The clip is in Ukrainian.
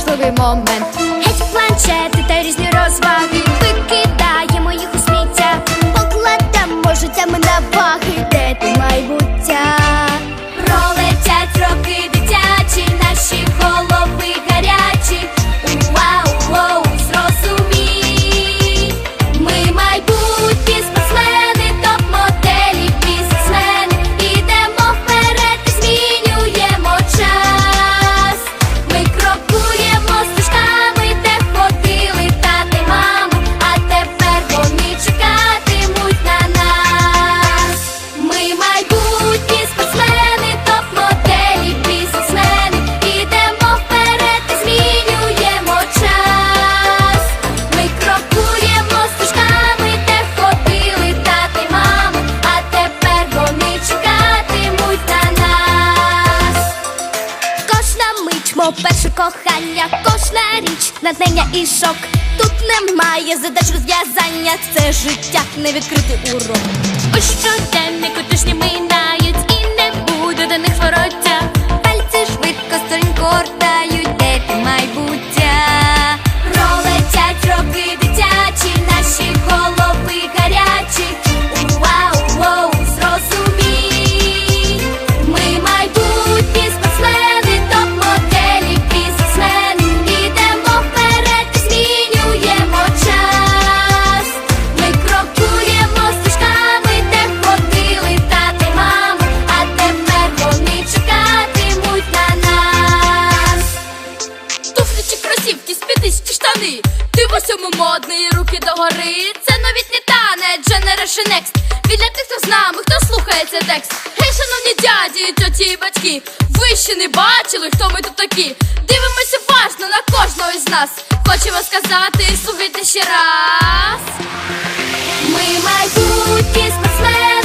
важливий момент. Геть планшети та різні розваги. Бо перше кохання кожна річ натнення і шок. Тут немає задач розв'язання. Це життя не відкритий урок. Ось щоденнику тижні ми на. модний, руки догори. Це новітній танець Generation Next Від для тих, хто з нами, хто слухає цей текст. Гей, шановні дяді, тьоті і батьки. Ви ще не бачили, хто ми тут такі. Дивимося важно на кожного із нас. Хочемо сказати, слухайте ще раз. Ми майбутні спортсмени